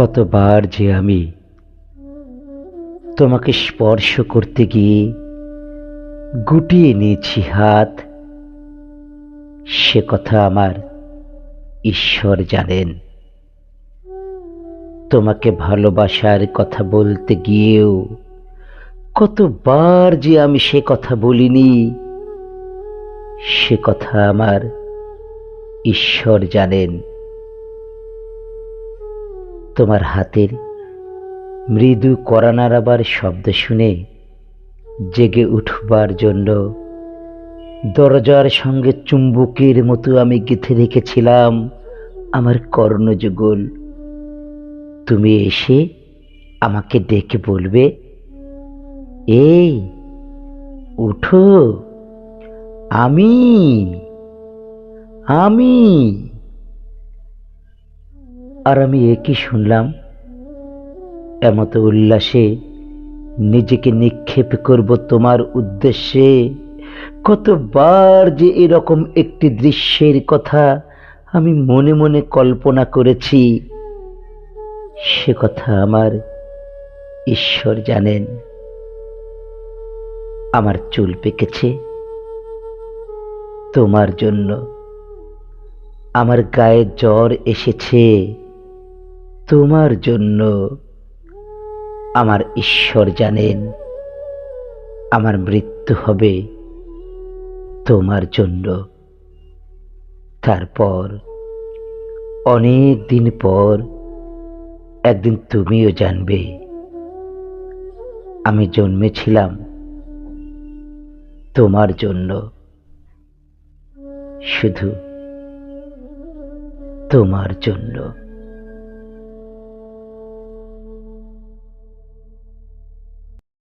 কতবার যে আমি তোমাকে স্পর্শ করতে গিয়ে গুটিয়ে নিয়েছি হাত, সে কথা আমার ঈশ্বর জানেন। তোমাকে ভালোবাসার কথা বলতে গিয়েও কতবার যে আমি সে কথা বলিনি, সে কথা আমার ঈশ্বর জানেন। তোমার হাতের মৃদু কড়া নাড়াবার শব্দ শুনে জেগে উঠবার জন্য দরজার সঙ্গে চুম্বকের মতো আমি গেঁথে রেখেছিলাম আমার কর্ণযুগল। তুমি এসে আমাকে ডেকে বলবে, এই, উঠো। আমি আমি আর আমি একই শুনলাম, এমতো উল্লাসে নিজেকে নিক্ষেপ করব তোমার উদ্দেশ্যে। কতবার যে এরকম একটি দৃশ্যের কথা আমি মনে মনে কল্পনা করেছি, সে কথা আমার ঈশ্বর জানেন। আমার চুল পেকেছে তোমার জন্য। আমার গায়ে জ্বর এসেছে। তোমার জন্য আমার ঈশ্বর জানেন। আমার মৃত্যু হবে তোমার জন্য। তারপর অনেক দিন পর একদিন তুমিও জানবে। আমি জন্মেছিলাম তোমার জন্য। শুধু তোমার জন্য।